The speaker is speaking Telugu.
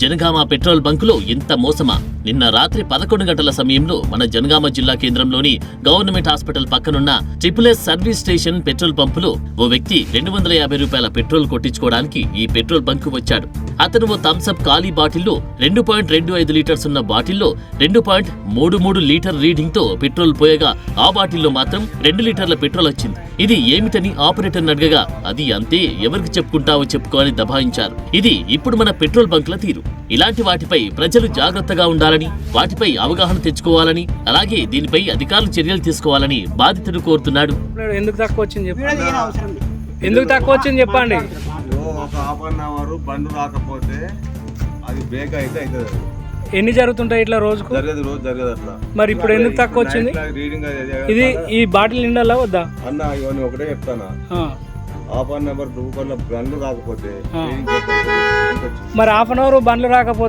జనగామ పెట్రోల్ బంకులో ఇంత మోసమా? నిన్న రాత్రి పదకొండు గంటల సమయంలో మన జనగామ జిల్లా కేంద్రంలోని గవర్నమెంట్ హాస్పిటల్ పక్కనున్న triple S service station petrol పంపులో ఓ వ్యక్తి రెండు వందల యాభై రూపాయల పెట్రోల్ కొట్టించుకోవడానికి ఈ పెట్రోల్ బంకు వచ్చాడు. అతను ఓ థమ్సప్ ఖాళీ బాటిల్లో రెండు పాయింట్ రెండు ఐదు లీటర్స్ ఉన్న బాటిల్లో రెండు పాయింట్ మూడు మూడు లీటర్ రీడింగ్తో పెట్రోల్ పోయగా ఆ బాటిల్లో మాత్రం రెండు లీటర్ల పెట్రోల్ వచ్చింది. ఇది ఏమిటని ఆపరేటర్ అడగగా అది అంతే ఎవరికి చెప్పుకుంటావో చెప్పుకోని దబాయించారు. ఇది ఇప్పుడు మన పెట్రోల్ బంకుల తీరు. ఇలాంటి వాటిపై ప్రజలు జాగ్రత్తగా ఉండాలని వాటిపై అవగాహన తెచ్చుకోవాలని అలాగే దీనిపై అధికారులు చర్యలు తీసుకోవాలని బాధితుడు కోరుతున్నాడు. ఎందుకు తక్కువ వచ్చింది చెప్పండి? ఎందుకు తక్కువ వచ్చింది చెప్పండి? ఒక హాఫ్ అన్ అవర్ బండి రాకపోతే అది బ్రేక్ అయితే అవుతుంది ఎన్ని జరుగుతుంటాయి ఇట్లా రోజుకు? జరిగేది రోజు జరిగేది అట్లా. మరి ఇప్పుడు ఎందుకు తక్కువ వచ్చింది? రీడింగ్ ఇది ఈ బాటిల్ నిండాలా వద్దా? అన్న ఇవన్నీ ఒకటే చెప్తానా. హాఫ్ అన్ అవర్ రూపాయల బండ్లు రాకపోతే. మరి హాఫ్ అన్ అవర్ బండ్లు రాకపోతే